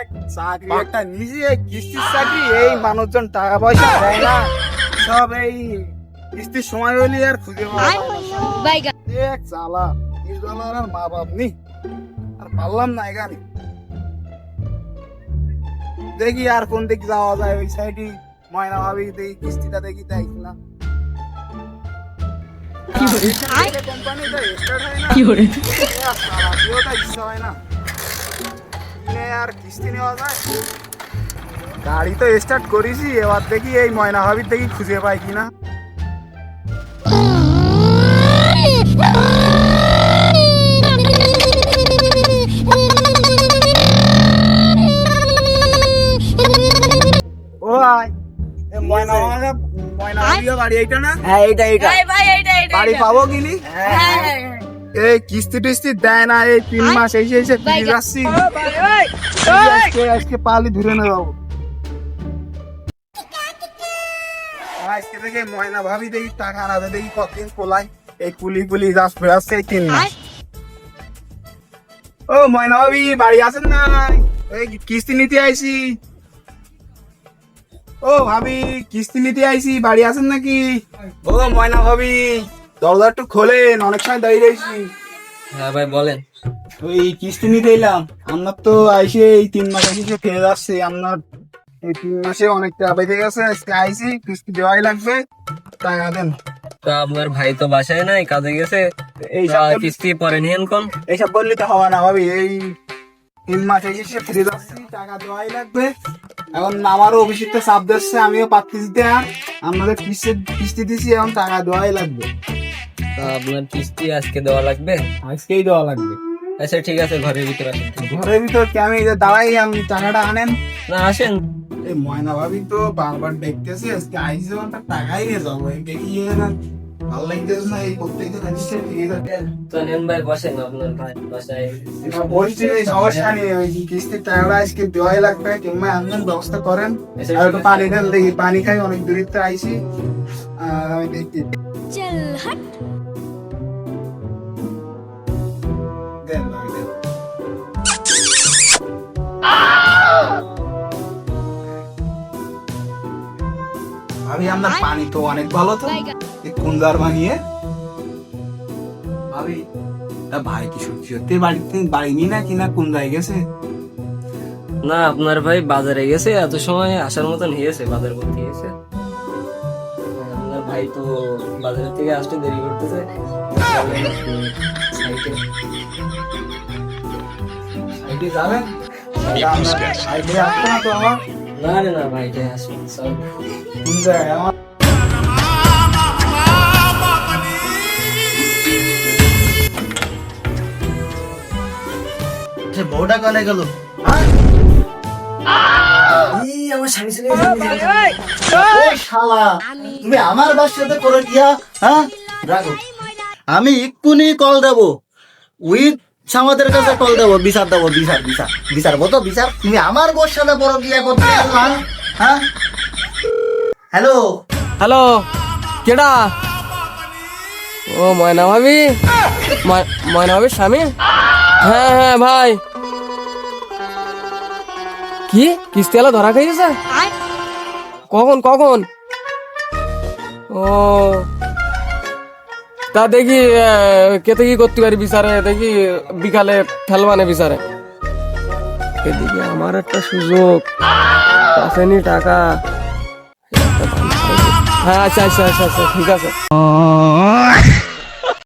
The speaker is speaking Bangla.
এক চাকরি একটা নিজে কিস্তির চাকরি এই মানুষজন টাকা পয়সা দেয় না। সব এই কিস্তির সময় হলে আর খুঁজে পাওয়া এক ইসবালার আর মা বাপ নি আর পারলাম না এখানে। দেখি আর কোন দিক যাওয়া যায় ওই সাইডে ময়না ভাবি দেখি কিস্তিটা দেখি তাই না কোম্পানিটা স্টার্ট হয় না। কি করে এ সারা দিয়েওটা ইচ্ছা হয় না। কিনে আর কিস্তি নেওয়া যায়? গাড়ি তো স্টার্ট করেছি এবার দেখি এই ময়না ভাবির দেখি খুঁজে পাই কিনা। ও আয়। ময়না ময়না বাড়ি এইটা না? হ্যাঁ এইটা এইটা। ভাই ভাই এইটা এইটা বাড়ি পাবো কিনি হ্যাঁ হ্যাঁ। এই কিস্তি টিস্তি দেয় না এই তিন মাস এই এসে ফিরে যাচ্ছি আজকে আজকে পালি ধরে নেব। আজকে থেকে ময়না ভাবি দেখি টাকা আনাতে দেখি কতদিন পোলাই এই পুলি পুলি যাস ফেরাচ্ছে এই তিন মাস। ও ময়না ভাবি বাড়ি আছেন না? এই কিস্তি নিতে আইছি। ও ভাবি কিস্তি নিতে আইছি বাড়ি আছেন নাকি? ও ময়না ভাবি। দরজা একটু খোলেন অনেক সময় দাঁড়িয়ে রয়েছি। হ্যাঁ ভাই বলেন। ওই কিস্তি নিতে এলাম। আপনার তো আইসে এই তিন মাস এসে ফেরে যাচ্ছে আপনার এই তিন মাসে অনেক টাকা বেঁধে গেছে। আজকে আইসি কিস্তি দেওয়াই লাগবে। টাকা দেন। তো আপনার ভাই তো বাসায় নাই কাজে গেছে। এই কিস্তি পরে নিয়েন কোন? এইসব বললে তো হবে না ভাবি। এই তিন মাস এসে ফিরে যাচ্ছি টাকা দেওয়াই লাগবে। এখন আমারও অভিষিক্ত চাপ দিচ্ছে আমিও পাচ্ছি দিতে আর। আপনাদের কিস্তি কিস্তি দিছি এখন টাকা দেওয়াই লাগবে। আপনার কিস্তি আজকে দেওয়া লাগবে? আজকেই দেওয়া লাগবে। আচ্ছা ঠিক আছে ঘরের ভিতরে আসেন। ঘরের ভিতর কি আমি যে দাঁড়াই আমি টাকাটা আনেন? না আসেন। এই ময়না ভাবি তো বারবার দেখতেছি আজকে আইসি যখন তার টাকাই নিয়ে যাব। না ভালো লাগতেছে না এই প্রত্যেকটা জিনিসটা ঠিক আছে তো ভাই বসেন আপনার ভাই বাসায় বলছি এই সমস্যা নেই ওই কিস্তির টাকাটা আজকে দেওয়াই লাগবে। কিংবা আনবেন ব্যবস্থা করেন। আচ্ছা, আর একটু পানি দেন দেখি পানি খাই অনেক দূরিত্ব আইসি। আর আমি দেখি চল হট। ভাবি, দেন। ভাবি আপনার পানি তো অনেক ভালো তো। কুন্দার বানিয়ে। ভাবি তা ভাই কি সত্যি সত্যি বাড়িতে বাড়ি নিয়ে না কিনা কুন্দায় গেছে? না আপনার ভাই বাজারে গেছে এত সময় আসার মতন হয়েছে বাজার করতে গেছে ভাই তো বাজারের থেকে আসতে দেরি করতেছে। সাইডে যাবেন? সাইডে না তো আমার? না না ভাইটাই আসবেন সব আমার বউটা কানে গেল। আমার স্বামী ছেলে শালা তুমি আমার বাসাতে করে দিয়া হ্যাঁ? রাখো আমি এক্ষুনি কল দেব। উইথ সামাদের কাছে কল দেবো বিচার দেবো বিচার বিচার বিচার। বতো বিচার তুমি আমার বোর সাথে বড় বিয়ে করতে হ্যাঁ? হ্যালো? হ্যালো কেডা? ও ময়না ভাবি ময়- ময়না ভাবির স্বামী? হ্যাঁ হ্যাঁ ভাই। কি? কিস্তি আলা ধরা খাইছে কখন কখন? ও। তা দেখি কেতে কি করতে পারি বিচারে? দেখি বিকালে ফেলবানে বিচারে। এদিকে আমার একটা সুযোগ। আসেনি টাকা। হ্যাঁ আচ্ছা আচ্ছা আচ্ছা আচ্ছা ঠিক আছে।